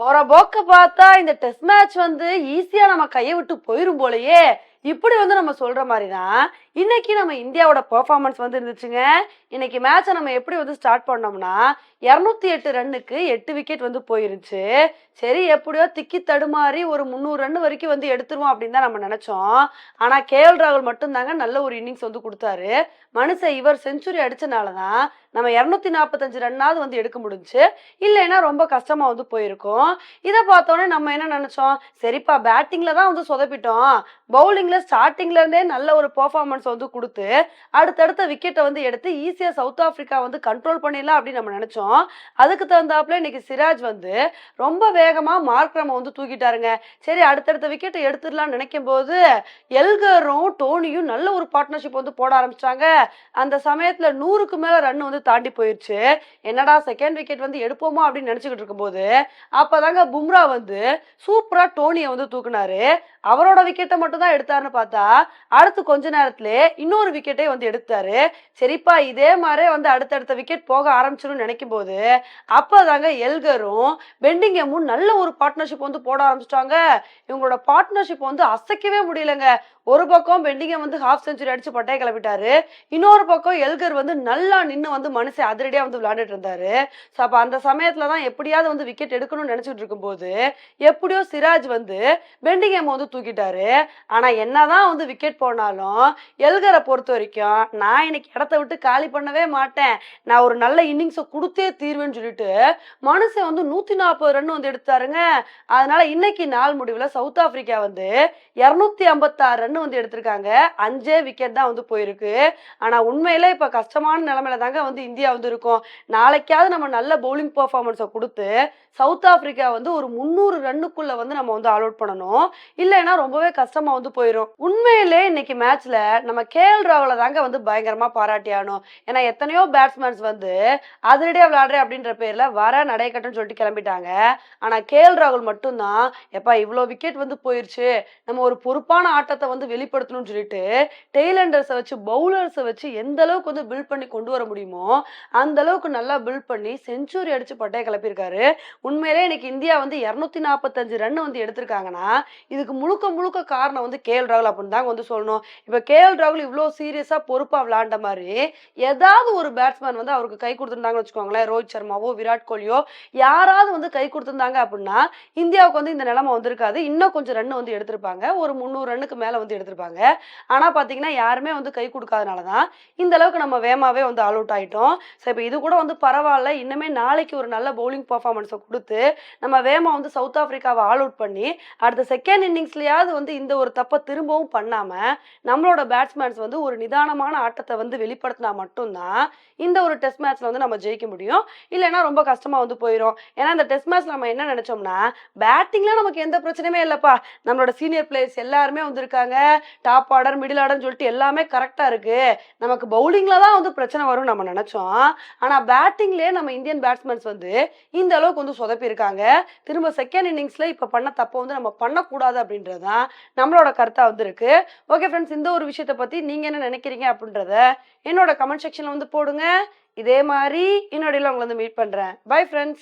போற போக்க பார்த்தா இந்த டெஸ்ட் மேட்ச் வந்து ஈஸியா நம்ம கையை விட்டு போயிரும் போலயே. இப்படி வந்து நம்ம சொல்ற மாதிரி தான் இன்னைக்கு நம்ம இந்தியாவோட பெர்ஃபார்மன்ஸ் வந்து இருந்துச்சுங்க இன்னைக்கு மேட்சை நம்ம எப்படி வந்து ஸ்டார்ட் பண்ணோம்னா இரநூத்தி எட்டு ரன்னுக்கு எட்டு விக்கெட் வந்து போயிருச்சு சரி எப்படியோ திக்கி தடுமாறி ஒரு முந்நூறு ரன் வரைக்கும் வந்து எடுத்துருவோம் அப்படின்னு தான் நம்ம நினைச்சோம். ஆனா கேஎல் ராகுல் மட்டும்தாங்க நல்ல ஒரு இன்னிங்ஸ் வந்து கொடுத்தாரு. மனுஷன் இவர் செஞ்சுரி அடித்தனால தான் நம்ம இரநூத்தி நாற்பத்தஞ்சு ரன்னாவது வந்து எடுக்க முடிஞ்சுச்சு இல்லைன்னா ரொம்ப கஷ்டமா வந்து போயிருக்கும். இதை பார்த்தோன்னே நம்ம என்ன நினைச்சோம்? சரிப்பா பேட்டிங்ல தான் வந்து சொதப்பிட்டோம். பவுலிங்ல ஸ்டார்டிங்ல இருந்தே நல்ல ஒரு பெர்ஃபார்மன்ஸ் வந்து கொடுத்து அடுத்தடுத்த விக்கெட்டை வந்து எடுத்து ஈஸியாக சவுத் ஆஃப்ரிக்கா வந்து கண்ட்ரோல் பண்ணிடலாம் அப்படின்னு நம்ம நினச்சோம். அதுக்கு தகுந்தாப்புல இன்னைக்கு சிராஜ் வந்து ரொம்ப வேகமாக மார்க்ரமை வந்து தூக்கிட்டாருங்க. சரி அடுத்தடுத்த விக்கெட்டை எடுத்துடலாம்னு நினைக்கும் போது எல்கரும் டோனியும் நல்ல ஒரு பார்ட்னர்ஷிப் வந்து போட ஆரம்பிச்சாங்க. அந்த சமயத்தில் நூறுக்கு மேலே ரன் வந்து தாண்டி போயிடுச்சு என்னடா செகண்ட் விக்கெட் வந்து எடுப்போமா அப்படின்னு நினச்சிக்கிட்டு இருக்கும்போது அப்போதாங்க பும்ரா வந்து சூப்பராக டோனியை வந்து தூக்குனாரு. அவரோட விக்கெட்டை மட்டும் தான் எடுத்தாருன்னு பார்த்தா அடுத்து கொஞ்ச நேரத்துல இன்னொரு விக்கெட்டே வந்து எடுத்தாரு. சரிப்பா இதே மாதிரி வந்து அடுத்தடுத்த விக்கெட் போக ஆரம்பிச்சிடும் நினைக்கும் போது அப்பதாங்க எல்கரும் பெண்டிங்கமும் நல்ல ஒரு பார்ட்னர்ஷிப் வந்து போட ஆரம்பிச்சிட்டாங்க. இவங்களோட பார்ட்னர்ஷிப் வந்து அசைக்கவே முடியலங்க. ஒரு பக்கம் பெண்டிங்கம் வந்து ஹாஃப் செஞ்சுரி அடிச்சு பட்டையை கிளப்பிட்டாரு. இன்னொரு பக்கம் எல்கர் வந்து நல்லா நின்று வந்து மனுஷன் அதிரடியா வந்து விளையாண்டுட்டு இருந்தாரு. ஸோ அப்போ அந்த சமயத்துல தான் எப்படியாவது வந்து விக்கெட் எடுக்கணும்னு நினைச்சிட்டு இருக்கும்போது எப்படியோ சிராஜ் வந்து பெண்டிங்கம் வந்து தூக்கிட்டாரு. ஆனா என்னதான் வந்து விக்கெட் போனாலும் எல்கரை பொறுத்த வரைக்கும் நான் இன்னைக்கு இடத்த விட்டு காலி பண்ணவே மாட்டேன். நான் ஒரு நல்ல இன்னிங்ஸை கொடுத்தே தீர்வேன்னு சொல்லிட்டு மனுஷன் வந்து நூத்தி நாற்பது ரன் வந்து எடுத்தாருங்க. அதனால இன்னைக்கு நாள் முடிவில் சவுத் ஆப்பிரிக்கா வந்து இரநூத்தி ஐம்பத்தாறு ரன் வந்து எடுத்திருக்காங்க. அஞ்சே விக்கெட் தான் வந்து போயிருக்கு. ஆனால் உண்மையில இப்போ கஷ்டமான நிலமையில தாங்க வந்து இந்தியா வந்து இருக்கும். நாளைக்காவது நம்ம நல்ல பவுலிங் பர்ஃபார்மன்ஸை கொடுத்து சவுத் ஆப்பிரிக்கா வந்து ஒரு முந்நூறு ரன்னுக்குள்ள வந்து நம்ம வந்து ஆல் அவுட் பண்ணணும். இல்லைன்னா ரொம்பவே கஷ்டமா வந்து போயிடும் உண்மையிலே இன்னைக்கு மேட்ச்ல நம்ம கேஎல் ராகுல தாங்க வந்து பயங்கரமா பாராட்டி ஆகணும். ஏன்னா எத்தனையோ பேட்ஸ்மேன்ஸ் வந்து அதிரடியா விளையாடுறேன் அப்படின்ற பேர்ல வர நடையக்கட்டுன்னு சொல்லிட்டு கிளம்பிட்டாங்க. ஆனா கேஎல் ராகுல் மட்டும்தான் எப்பா இவ்வளோ விக்கெட் வந்து போயிருச்சு. நம்ம ஒரு பொறுப்பான ஆட்டத்தை வந்து வெளிப்படுத்தணும்னு சொல்லிட்டு டெய்லண்டர்ஸை வச்சு பவுலர்ஸை வச்சு எந்த அளவுக்கு வந்து பில்ட் பண்ணி கொண்டு வர முடியுமோ அந்த அளவுக்கு நல்லா பில்ட் பண்ணி செஞ்சுரி அடிச்சு பட்டையை கிளப்பியிருக்காரு. உண்மையிலே இன்னைக்கு இந்தியா வந்து இரநூத்தி நாற்பத்தஞ்சு ரன் வந்து எடுத்திருக்காங்கன்னா இதுக்கு முழுக்க முழுக்க காரணம் வந்து கேஎல் ராகுல் அப்படின்னு தாங்க வந்து சொல்லணும். இப்போ கேஎல் ராகுல் இவ்வளோ சீரியஸாக பொறுப்பாக விளையாண்ட மாதிரி ஏதாவது ஒரு பேட்ஸ்மேன் வந்து அவருக்கு கை கொடுத்துருந்தாங்கன்னு வச்சுக்கோங்களேன் ரோஹித் சர்மாவோ விராட் கோலியோ யாராவது வந்து கை கொடுத்துருந்தாங்க அப்படின்னா இந்தியாவுக்கு வந்து இந்த நிலைமை வந்திருக்காது. இன்னும் கொஞ்சம் ரன் வந்து எடுத்திருப்பாங்க. ஒரு முந்நூறு ரன்னுக்கு மேலே வந்து எடுத்திருப்பாங்க. ஆனால் பார்த்தீங்கன்னா யாருமே வந்து கை கொடுக்காதனால தான் இந்த அளவுக்கு நம்ம வேமாவே வந்து ஆல் அவுட் ஆயிட்டோம். ஸோ இப்போ இது கூட வந்து பரவாயில்ல. இன்னுமே நாளைக்கு ஒரு நல்ல பவுலிங் பர்ஃபார்மன்ஸை கொடுத்து நம்ம வேமா வந்து சவுத் ஆப்பிரிக்காவை ஆல் அவுட் பண்ணி அடுத்த செகண்ட் இன்னிங்ஸ்லயாவது வந்து இந்த ஒரு தப்பை திரும்பவும் பண்ணாம நம்மளோட பேட்ஸ்மேன்ஸ் வந்து ஒரு நிதானமான ஆட்டத்தை வந்து வெளிப்படுத்தினா மட்டும்தான் இந்த ஒரு டெஸ்ட் மேட்ச்ல வந்து நம்ம ஜெயிக்க முடியும். இல்லைன்னா ரொம்ப கஷ்டமா வந்து போயிடும் ஏன்னா இந்த டெஸ்ட் மேட்ச் நம்ம என்ன நினைச்சோம்னா பேட்டிங்லாம் நமக்கு எந்த பிரச்சனையுமே இல்லப்பா. நம்மளோட சீனியர் பிளேயர்ஸ் எல்லாருமே வந்திருக்காங்க. டாப் ஆர்டர் மிடில் ஆர்டர்னு சொல்லிட்டு எல்லாமே கரெக்டாக இருக்கு. நமக்கு பவுலிங்கில் தான் வந்து பிரச்சனை வரும் நம்ம நினச்சோம். ஆனால் பேட்டிங்லேயே நம்ம இந்தியன் பேட்ஸ்மேன்ஸ் வந்து இந்த அளவுக்கு வந்து சொதப்பியிருக்காங்க. திரும்ப செகண்ட் இன்னிங்ஸில் இப்போ பண்ண தப்பை வந்து நம்ம பண்ணக்கூடாது அப்படின்றது தான் நம்மளோட கருத்தாக வந்து ஓகே ஃப்ரெண்ட்ஸ் இந்த ஒரு விஷயத்தை பற்றி நீங்கள் என்ன நினைக்கிறீங்க அப்படின்றத என்னோட கமெண்ட் செக்ஷனில் வந்து போடுங்க. இதே மாதிரி இன்னொடையில் உங்களை வந்து மீட் பண்ணுறேன் பை ஃப்ரெண்ட்ஸ்